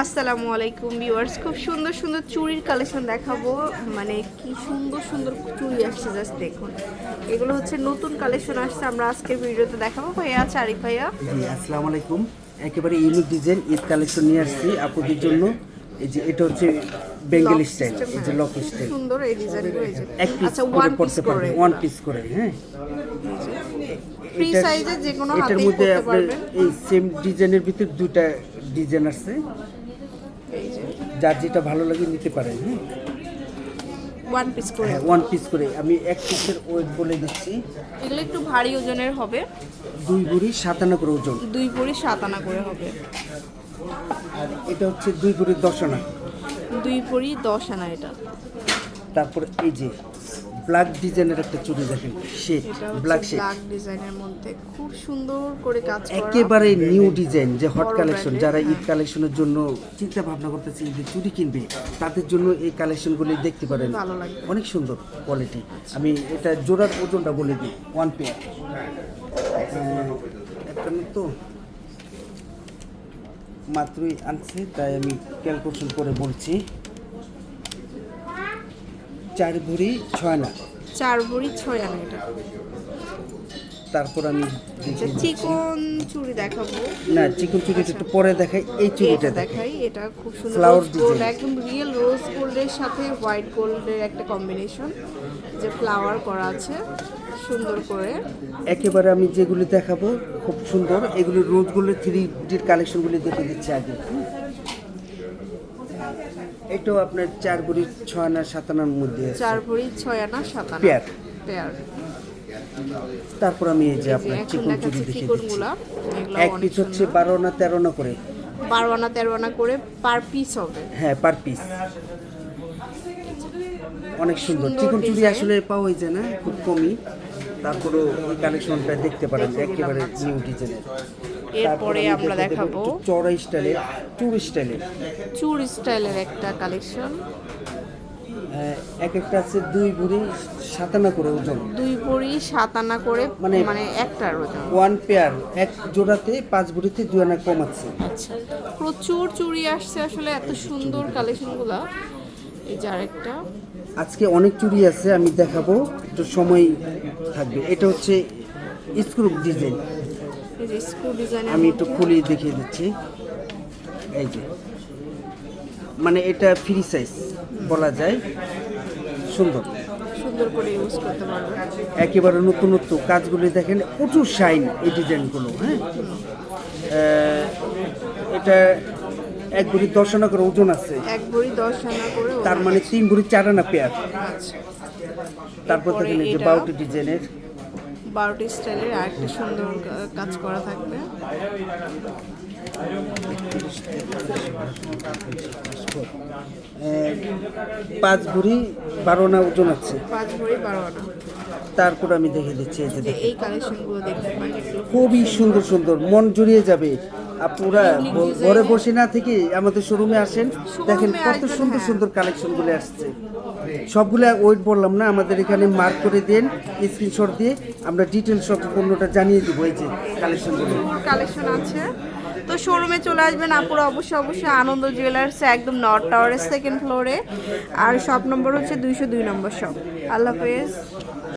আসসালামু আলাইকুম ভিউয়ার্স। খুব সুন্দর সুন্দর চুড়ির কালেকশন দেখাবো। মানে কি সুন্দর সুন্দর চুড়ি আসছে জাস্ট দেখুন। এগুলো হচ্ছে নতুন কালেকশন আসছে আমরা আজকের ভিডিওতে দেখাবো। ভাইয়া আরিফ ভাইয়া। জি আসসালামু আলাইকুম। একেবারে ইউনিক ডিজাইন ঈদ কালেকশন নিয়ে আসছি আপনাদের জন্য। এই যে এটা হচ্ছে বেঙ্গলি স্টাইল এই যে হ্যাঁ। লক স্টাইল সুন্দর এই ডিজাইনগুলো এই যে। এক পিস আচ্ছা করে ওয়ান পিস পড়তে পারবে করে। ওয়ান পিস করে হ্যাঁ। ফ্রি সাইজে যে কোনো হাতেই করতে পারবেন। এই সেম ডিজাইনের ভিতর দুইটা ডিজাইন যে। যার যেটা ভালো লাগে নিতে পারেন হ্যাঁ। ওয়ান পিস করে। হ্যাঁ ওয়ান পিস করে। আমি এক পিসের ওয়েট বলে দিচ্ছি। এগুলো একটু ভারী ওজনের হবে। দুই ভরি সাতান্ন করে ওজন। দুই ভরি সাত আনা করে হবে। আর এটা হচ্ছে দুই ভরি দশ আনা। দুই ভরি দশ আনা এটা। তারপর এই যে ব্ল্যাক ডিজাইনের একটা চুড়ি দেখেন। শেড ব্ল্যাক শেড ব্ল্যাক ডিজাইনের মধ্যে খুব সুন্দর করে কাজ করা। একেবারে নিউ ডিজাইন যে হট কালেকশন যারা ঈদ হ্যাঁ। কালেকশনের জন্য চিন্তা ভাবনা করতেছে ঈদের চুরি কিনবে তাদের জন্য এই কালেকশনগুলি দেখতে পারেন। অনেক সুন্দর কোয়ালিটি আমি এটা জোড়ার ওজনটা বলে দিই ওয়ান পেয়ার তো মাত্রই আনছে তাই আমি ক্যালকুলেশন করে বলছি। চার ভরি ছয় না চার ভরি ছয় আনা এটা। তারপর আমি আচ্ছা চিকন চুড়ি দেখাবো। না চিকন চুরিটা একটু পরে দেখাই এই এটা দেখাই। এটা খুব সুন্দর রোজ গোল্ড একদম রিয়েল রোজ গোল্ডের সাথে হোয়াইট গোল্ডের একটা কম্বিনেশন যে ফ্লাওয়ার করা আছে সুন্দর করে। একেবারে আমি যেগুলি দেখাবো খুব সুন্দর। এগুলি রোজগুলো থ্রি ডির কালেকশনগুলি দেখে দিচ্ছি আগে। এটাও আপনার চার বুড়ি ছয় আনা সাত আনার মধ্যে আছে। চার ভরি ছয় আনা সাত আনা। পেয়ার। পেয়ার। তারপর আমি এই যে আপনার এখন চিকন চুরি দেখাচ্ছি দেখে চিকন দিচ্ছি। এগুলো এক অনেক পিস হচ্ছে সুন্দর। বারো আনা তেরো আনা করে। বারো আনা তেরো আনা করে পার পিস হবে। হ্যাঁ পার পিস অনেক সুন্দর। সুন্দর চিকন চুরি design। আসলে পাওয়া যায় না খুব কমই। তারপরেও এই কালেকশনটা দেখতে পারেন যে একেবারে নিউ ডিজাইনের এরপরে আমরা দেখাবো চড়া স্টাইলের টুর স্টাইলের চুর স্টাইলের একটা কালেকশন আহ, এক একটা আছে দুই ভরি সাতানা করে ওজন। দুই ভরি সাত আনা করে মানে- মানে একটার ওজন। ওয়ান পেয়ার এক জোড়াতে পাঁচ ভরিতে দুই আনা কম আছে। আচ্ছা প্রচুর চুড়ি আসছে আসলে এত সুন্দর কালেকশনগুলো এই যে আরেকটা। আজকে অনেক চুড়ি আছে আমি দেখাবো। একটু সময় থাকবে। এটা হচ্ছে স্ক্রু ডিজাইন। আমি একটু খুলে দেখিয়ে দিচ্ছি। এই যে। মানে এটা ফ্রি সাইজ বলা যায়। সুন্দর। সুন্দর করে ইউজ করতে পারবে। একেবারে নতুনত্ব। কাজগুলি দেখেন প্রচুর শাইন এই ডিজাইনগুলো হ্যাঁ? এটা এক ভরি দশ আনা করে ওজন আছে। এক ভরি দশ আনা করে তার মানে তিন ভরি চার আনা পেয়ার আচ্ছা। তারপর থেকে যে বাউটি ডিজাইনের। বারোটি স্টাইলের আরেকটা সুন্দর কাজ করা থাকবে। পাঁচ ভরি বারো আনা ওজন আছে। পাঁচ ভরি বারো আনা। তারপর আমি দেখে দিচ্ছি এই যে যে এই কালেকশনগুলো দেখতে খুবই সুন্দর সুন্দর। মন জুড়িয়ে যাবে। আপুরা ঘরে বসে না থেকে আমাদের শোরুমে আসেন। দেখেন কত সুন্দর হ্যাঁ। সুন্দর কালেকশনগুলো আসছে। সবগুলা ওয়েট বললাম না, আমাদের এখানে মার্ক করে দেন স্ক্রিনশট দিয়ে আমরা ডিটেল সব পণ্যটা জানিয়ে দেবো, এই যে কালেকশন আছে। তো শোরুমে চলে আসবেন আপুরা, অবশ্যই অবশ্যই আনন্দ জুয়েলার্স একদম নর্থ টাওয়ারের সেকেন্ড ফ্লোরে আর শপ নম্বর হচ্ছে দুইশো দুই নম্বর শপ আল্লাহ হাফেজ।